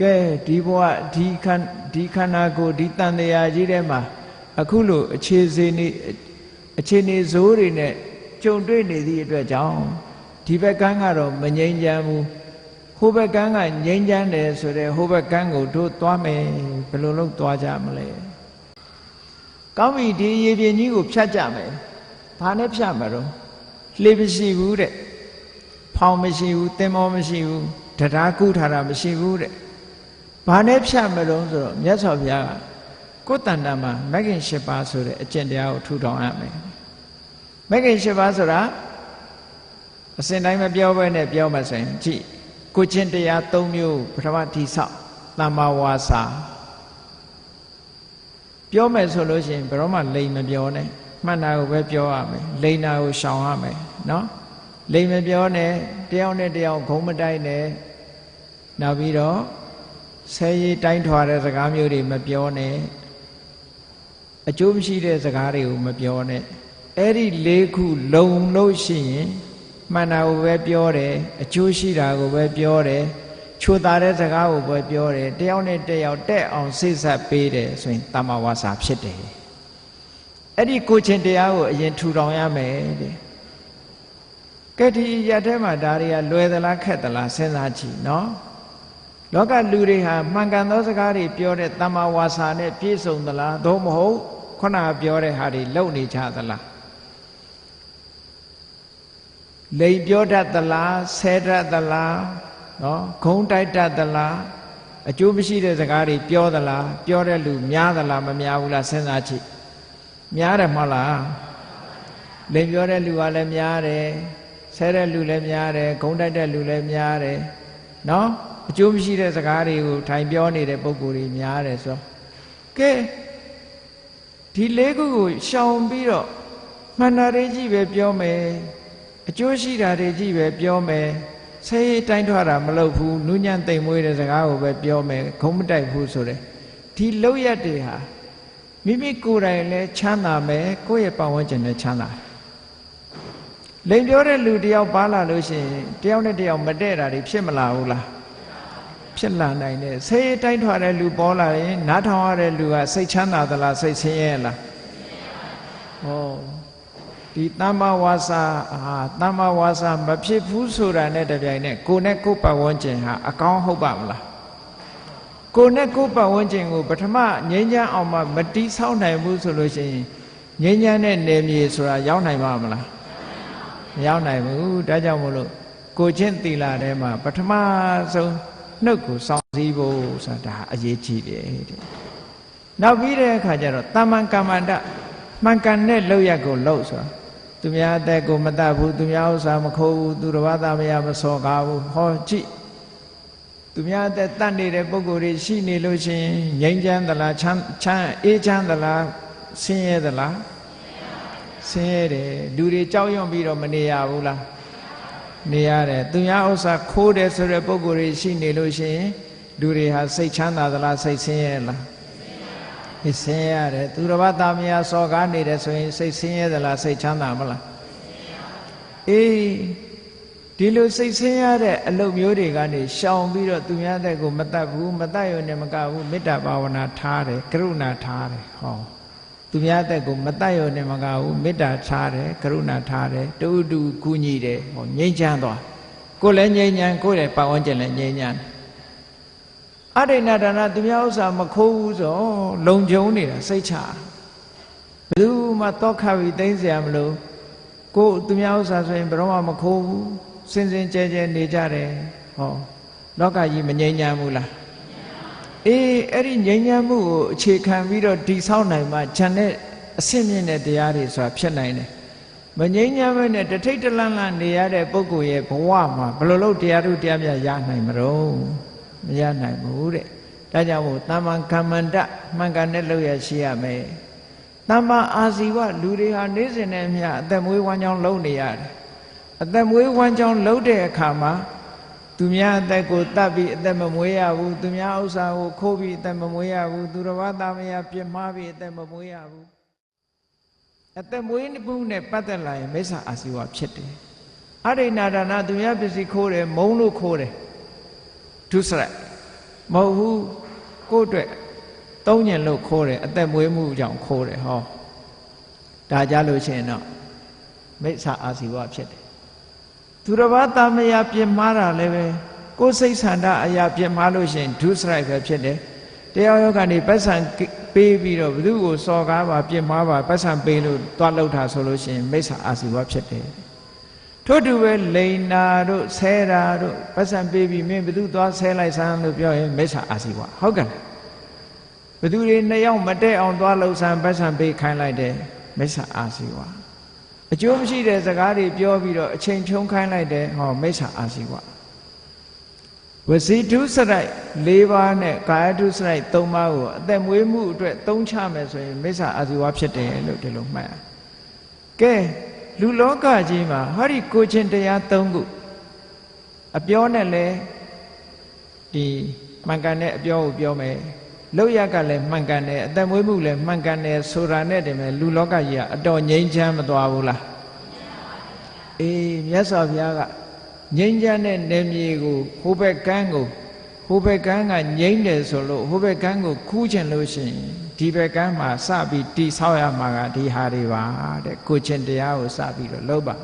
ကဲဒီဘဝဒီခန္ဒီခန္ဓာကိုယ်ဒီတန်တရားကြီးထဲမှာအခုလိုအခြေစေနေအခြေအနေဇိုးတွေနဲ့ကြုံတွေ့နေသည့်အတွက်ကြောင့်ဒီဘက်ကန်းကတော့မငြိမ်းချမ်းဘူးဟိုဘက်ကန်းကငြိမ်းချမ်းတယ်ဆိုတော့ဟိုဘက်ကန်းကိုတို့သွားမယ်ဘယ်လိုလုပ်သွားကြမလဲကောင်းပြီဒီရေပြင်ကြီးကိုဖြတ်ကြမယ်ဘာနဲ့ဖြတ်မှာတော့လှေမရှိဘူးတဲ့ဖောင်မရှိဘူးသင်္ဘောမရှိဘူးတရားကုထားတာမရှိဘူးတဲ့ ဘာနဲ့ဖြတ်မလို့ဆိုတော့မြတ်စွာဘုရားကကိုယ်တန်တမှာမဂ္ဂင်၈ပါးဆိုတဲ့အကျင့်တရားကိုထူထောင်ရမယ်မဂ္ဂင်၈ပါးဆိုတာအစဉ်တိုင်းမပြောဘဲနဲ့ပြောမှဆိုရင်ကြည့်ကိုချင်းတရား၃မျိုးပထမတိဆောက်တမ္မာဝါစာပြောမယ်ဆိုလို့ရှိရင်ဘယ်တော့မှလိမ်မပြောနဲ့မှန်တာကိုပဲပြောရမယ်လိမ်တာကိုရှောင်ရမယ်နော်လိမ်မပြောနဲ့တယောက်နဲ့တယောက်ဂုံးမတိုက်နဲ့နောက်ပြီးတော့ ဆဲရီတိုင်းထွာတဲ့စကားမျိုးတွေမပြောနဲ့အကျိုးမရှိတဲ့စကားတွေကိုမပြောနဲ့အဲ့ဒီ၄ခုလုံလို့ရှိရင်မှန်တာကိုပဲပြောတယ်အကျိုးရှိတာကိုပဲပြောတယ်ချိုတာတဲ့စကားကိုပဲပြောတယ်တယောက်နဲ့တယောက်တက်အောင်စိတ်ဆက်ပေးတယ်ဆိုရင်တမ္မာဝါစာဖြစ်တယ်အဲ့ဒီကိုချင်းတရားကိုအရင်ထူထောင်ရမယ်တဲ့ကဲဒီရထဲမှာဒါတွေကလွယ်သလားခက်သလားစဉ်းစားကြည့်နော် လောကလူတွေဟာမှန်ကန်သောစကားတွေပြောတဲ့တမ္မာဝါစာနဲ့ပြည့်စုံသလားသို့မဟုတ်ခုနပြောတဲ့ဟာတွေလုံနေကြသလားလိန်ပြောတတ်သလားဆဲတတ်သလားနော်ဂုံတိုက်တတ်သလားအကျိုးမရှိတဲ့စကားတွေပြောသလားပြောတဲ့လူများသလားမများဘူးလားစဉ်းစားကြည့်များတယ်မဟုတ်လားလိန်ပြောတဲ့လူကလည်းများတယ်ဆဲတဲ့လူလည်းများတယ်ဂုံတိုက်တဲ့လူလည်းများတယ်နော် အကျိုးမရှိတဲ့စကားတွေကိုထိုင်ပြောနေတဲ့ပုံကိုယ်တွေများတယ်ဆိုတော့ကဲဒီလေးခုကိုရှောင်ပြီးတော့မှန်တာတွေကြီးပဲပြောမယ်အကျိုးရှိတာတွေကြီးပဲပြောမယ်ဆဲရေးတိုင်းထွားတာမလုပ်ဘူးနူးညံ့သိမ်မွေးတဲ့စကားကိုပဲပြောမယ်ခုံးမတိုက်ဘူးဆိုတဲ့ဒီလောက်ရက်တွေဟာမိမိကိုယ်တိုင်လည်းချမ်းသာမယ်ကိုယ့်ရဲ့ပတ်ဝန်းကျင်လည်းချမ်းသာလိန်ပြောတဲ့လူတယောက်ပါလာလို့ရှိရင်တယောက်နဲ့တယောက်မတည့်တာတွေဖြစ်မလာဘူးလား ဖြစ်လာနိုင်တယ်ဆဲရေးတိုင်းထွားတဲ့လူပေါ်လာရင်နားထောင်ရတဲ့လူကစိတ်ချမ်းသာသလားစိတ်ဆင်းရဲလားဟောဒီတမ္မာဝါစာဟာတမ္မာဝါစာမဖြစ်ဘူးဆိုတာနဲ့တပြိုင်နက်ကိုနဲ့ကိုပတ်ဝန်းကျင်ဟာအကောင်းဟုတ်ပါမလားကိုနဲ့ကိုပတ်ဝန်းကျင်ကိုပထမငြိမ်းချမ်းအောင်မှမတီးဆောက်နိုင်ဘူးဆိုလို့ရှိရင်ငြိမ်းချမ်းတဲ့နယ်မြေဆိုတာရောက်နိုင်ပါမလားမရောက်နိုင်ဘူးဒါကြောင့်မို့လို့ကိုချင်းတီလာထဲမှာပထမဆုံး နှုတ်ကိုစောင့်စည်းဖို့ဆိုတာဒါအရေးကြီးတယ်တဲ့နောက်ပြီးတဲ့အခါကျတော့တမ္မံကမ္မန္တမှန်ကန်တဲ့လောက်ရက်ကိုလှုပ်ဆိုတာသူများအသက်ကိုမတတ်ဘူးသူများဥစ္စာမခိုးဘူးသူတစ်ပါးသားမရမစော်ကားဘူးဟောကြည့်သူများအသက်တတ်နေတဲ့ပုံကိုယ်တွေရှိနေလို့ရှိရင်ငြိမ်းချမ်းသလားချမ်းချမ်းအေးချမ်းသလားဆင်းရဲသလားဆင်းရဲတယ်လူတွေကြောက်ရွံ့ပြီးတော့မနေရဘူးလား နေရတယ်သူများဥစ္စာခိုးတယ်ဆိုတဲ့ပုံကိုယ်တွေရှိနေလို့ရှိရင်လူတွေဟာစိတ်ချမ်းသာသလားစိတ်ဆင်းရဲလားဆင်းရဲရတယ်သူတစ်ပါးသားမယားစော်ကားနေတယ်ဆိုရင်စိတ်ဆင်းရဲသလားစိတ်ချမ်းသာမလားအေးဒီလိုစိတ်ဆင်းရတဲ့အလုပ်မျိုးတွေကနေရှောင်ပြီးတော့သူများတဲ့ကိုမတတ်ဘူးမတတ်ရုံနဲ့မကဘူးမေတ္တာဘာဝနာထားတယ်ကရုဏာထားတယ်ဟော သူများတဲ့ကိုမတတ်ရုံနဲ့မကဘူးမေတ္တာထားတယ်ကရုဏာထားတယ်တူတူကူညီတယ်ဟောငြိမ်းချမ်းသွားကိုယ်လည်းငြိမ်းချမ်းကိုယ်လည်းပတ်ဝန်းကျင်လည်းငြိမ်းချမ်းအရိဏဒါနသူများဥစ္စာမခိုးဘူးဆိုလုံခြုံနေတာစိတ်ချဘယ်သူမှတောခပြီးသိမ့်เสียမလို့ကိုသူများဥစ္စာဆိုရင်ဘယ်တော့မှမခိုးဘူးစင်စင်ကြဲကြဲနေကြတယ်ဟောလောကကြီးမငြိမ်းချမ်းဘူးလား အေးအဲ့ဒီငြိမ်းချမ်းမှုကိုအခြေခံပြီးတော့တည်ဆောက်နိုင်မှခြံတဲ့အဆင့်မြင့်တဲ့တရားတွေဆိုတာဖြစ်နိုင်တယ်မငြိမ်းချမ်းမဲ့နဲ့တထိတ်တလန့်လန့်နေရတဲ့ပုဂ္ဂိုလ်ရဲ့ဘဝမှာဘယ်လိုလုပ်တရားတို့တရားမြတ်ရနိုင်မလို့မရနိုင်ဘူးတဲ့ဒါကြောင့်မို့တမ္မာကမ္မန္တမှန်ကန်တဲ့လောက်ရရှိရမယ်တမ္မာအာဇီဝလူတွေဟာနေ့စဉ်နဲ့မျှအသက်မွေးဝမ်းကြောင်းလုပ်နေရတယ်အသက်မွေးဝမ်းကြောင်းလုပ်တဲ့အခါမှာ သူများအသက်ကိုတတ်ပြီးအသက်မမွေးရဘူးသူများဥစ္စာကိုခိုးပြီးအသက်မမွေးရဘူးသူတော်ဘာသားမယားပြစ်မှားပြီးအသက်မမွေးရဘူးအသက်မွေးမှုနဲ့ပတ်သက်လာရင်မိစ္ဆာအာဇီဝဖြစ်တယ်အရိဏဒါနသူများပစ္စည်းခိုးတယ်မုံလို့ခိုးတယ်ဒုစရမဟုတ်ဘူးကိုယ့်အတွက်သုံးညင်လို့ခိုးတယ်အသက်မွေးမှုကြောင့်ခိုးတယ်ဟောဒါကြလို့ရှိရင်တော့မိစ္ဆာအာဇီဝဖြစ်တယ် သူတစ်ပါးတာမယာပြင်မာတာလည်းပဲကိုယ်စိတ်ဆန္ဒအရာပြင်မာလို့ရှိရင်ဒုစရိုက်ပဲဖြစ်တယ်တရားယောကနေပတ်စံပေးပြီးတော့ဘသူကိုစော်ကားပါပြင်မာပါပတ်စံပေးလို့တွားလောက်တာဆိုလို့ရှိရင်မိစ္ဆာအာဇီဝဖြစ်တယ်ထို့တူပဲလိန်နာတို့ဆဲတာတို့ပတ်စံပေးပြီးမင်းဘသူသွားဆဲလိုက်စမ်းလို့ပြောရင်မိစ္ဆာအာဇီဝဟုတ်ကဲ့ဘသူတွေနှစ်ယောက်မတည့်အောင်သွားလှုပ်ဆန်းပတ်စံပေးခိုင်းလိုက်တယ်မိစ္ဆာအာဇီဝ အကျိုးမရှိတဲ့စကားတွေပြောပြီးတော့အချိန်ဖြုံးခိုင်းလိုက်တယ်ဟောမိစ္ဆာအာဇီဝဝစီတုစရိုက်၄ပါးနဲ့ကာယတုစရိုက်၃ပါးကိုအသက်မွေးမှုအတွက်သုံးချမယ်ဆိုရင်မိစ္ဆာအာဇီဝဖြစ်တယ်လို့ဒီလိုမှတ်ရကဲလူလောကကြီးမှာဟာဒီကိုချင်းတရား၃ခုအပြောနဲ့လဲဒီမှန်ကန်တဲ့အပြောကိုပြောမယ် လောက်ရကလည်းမှန်ကန်တယ်အသက်မွေးမှုလည်းမှန်ကန်တယ်ဆိုတာနဲ့တည်းမဲ့လူလောကကြီးကအတော်ငြိမ်းချမ်းမသွားဘူးလားအေးမြတ်စွာဘုရားကငြိမ်းချမ်းတဲ့နေမြေကိုဟိုဘက်ကန်းကိုဟိုဘက်ကန်းကငြိမ်းတယ်ဆိုလို့ဟိုဘက်ကန်းကိုခူးချင်လို့ရှိရင်ဒီဘက်ကန်းမှာစပြီးတိဆောက်ရမှာကဒီဟာတွေပါတဲ့ကိုချင်းတရားကိုစပြီးတော့လုပ်ပါ